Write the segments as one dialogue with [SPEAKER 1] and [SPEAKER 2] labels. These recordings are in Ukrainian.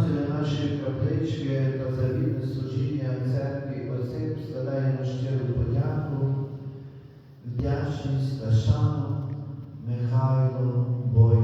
[SPEAKER 1] виконателя наші каплички та завітне служіння церкві отців складаємо щиру подяку, вдячність та шану Михайлу Бойку.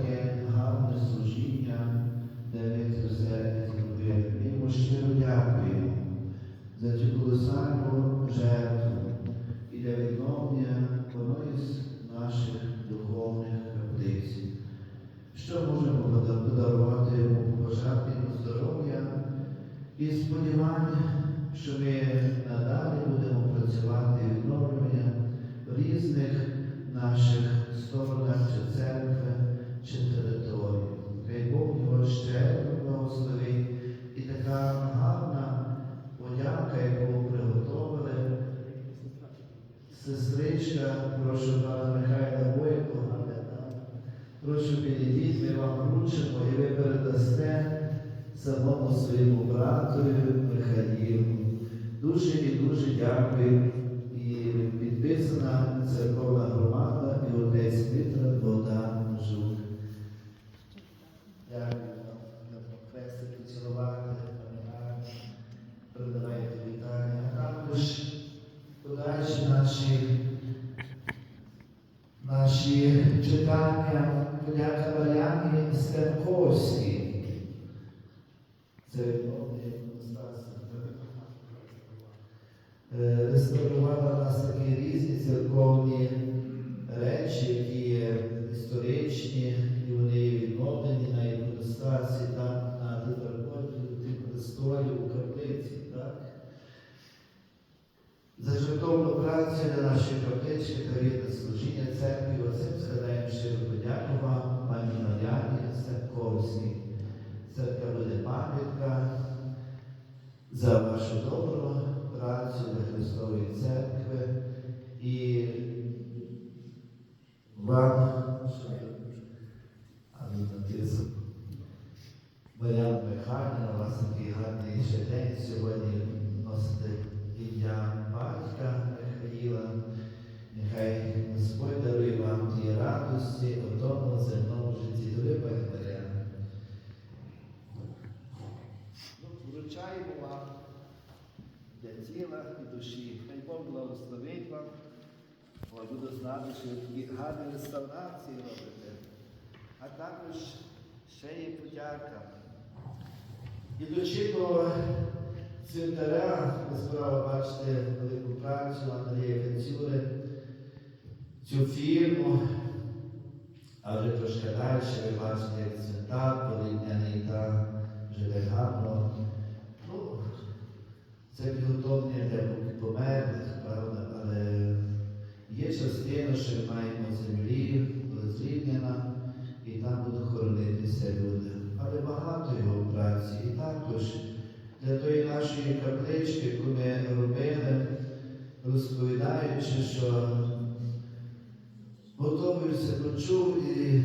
[SPEAKER 1] Таке гарне служіння, де ми це все зробили. Ми щиро дякуємо за цю колосальну жертву і для відновлення одної з наших духовних каплиць. Що можемо подарувати йому, побажати йому здоров'я і сподівання, що ми надалі будемо працювати відновлення в різних наших сторонах чи церкви, чи території. Хай Бог його ще благословить і така гарна подяка, яку приготовили. Сестричка, прошу пана Михайла Бойко, прошу підійдіть, ми вам вручимо і ви передасте самому своєму братові Михаїлу. Дуже і дуже дякую. І підписана церковна громада і отець Петра Богдан Жук. Дякую вам за хрестики цілувати, пам'ятаю, передавайте вітання. А також наші, наші читання подяка Мар'яні Стенковській. Це відновлення іконостасу. Е, реставрувала нас такі різні церковні речі, які є історичні, і вони відновлені на іконостасі, там на тепер престолі у каплиці. Так? За жертовну працю на нашій капличці та рідне служіння церкві, оцим згадаємо щиро подяку вам, пані Мар'яні Степковській. Церква буде пам'ятка за вашу добру працю для Христової церкви і вам, а ну, написано, Михайлівна, у вас такий гарний ще день сьогодні носите ім'я батька Михаїла. Нехай Господь дарує вам ті радості у тому земному житті. Пані Мар'яна? Ну, Вручаємо вам для тіла і душі. Хай Бог благословить вам. Бо буду знати, що ви гарні реставрації робите. А також ще є подяка. Ідучи до цвинтаря, ви справа бачите велику працю Андрія Кацюри, цю фірму, а вже трошки далі ви бачите, як цвинтар політняний та ми маємо землі, буде зрівняна, і там будуть хоронитися люди. Але багато його праці. І також для тої нашої каплички, яку ми робили, розповідаючи, що готовився, почув і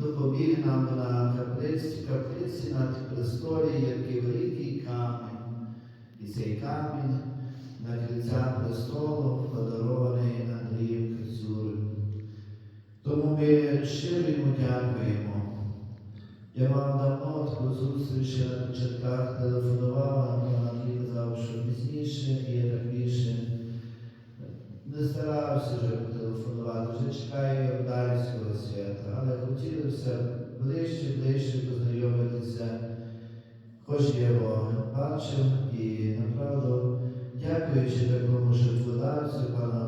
[SPEAKER 1] допоміг нам на каплиці, каплиці на престолі, який великий камінь. І цей камінь на кільця престолу подарований ми щиро йому дякуємо. Я вам давно таку зустріч на початках телефонувала, але Андрій казав, що пізніше і я так більше не старався вже потелефонувати, вже чекаю Йорданського свята, але хотілося ближче, ближче познайомитися, хоч я його бачив і направду, дякуючи такому жертводавцю, Андрію,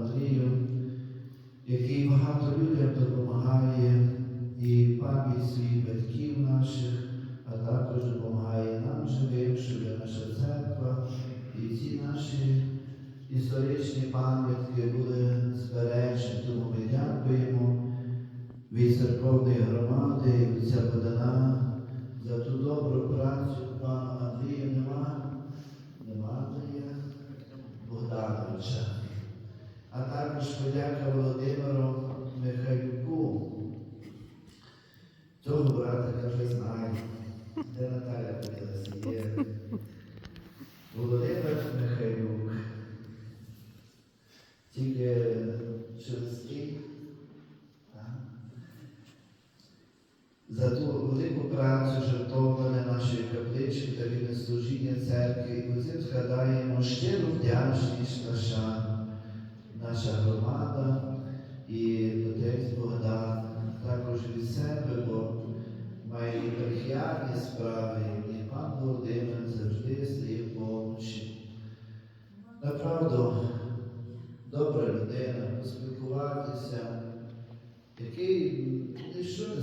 [SPEAKER 1] який багато людям допомагає і пам'ять своїх батьків наших, Тільки через рік. За ту велику працю жертоване нашої каплички та вільне служіння церкви, і цим згадаємо щиру вдячність наша, наша громада і отець Богдан, також від себе, бо має і пархіальні справи, і пан Володимир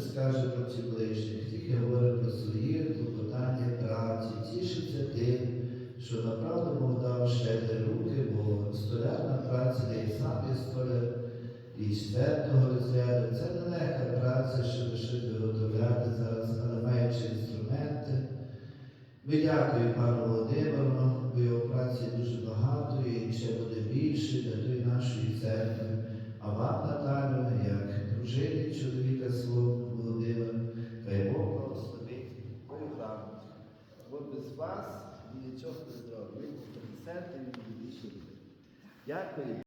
[SPEAKER 1] не скаже про ці ближніх, тільки говорить про свої клопотання праці, тішиться тим, що направду Бог дав щедрі руки, бо столярна праця, де і сам є столяр, і четвертого розряду. Це нелегка праця, щоб щось виготовляти зараз, але маючи інструменти. Ми дякуємо пану Володимиру, happy.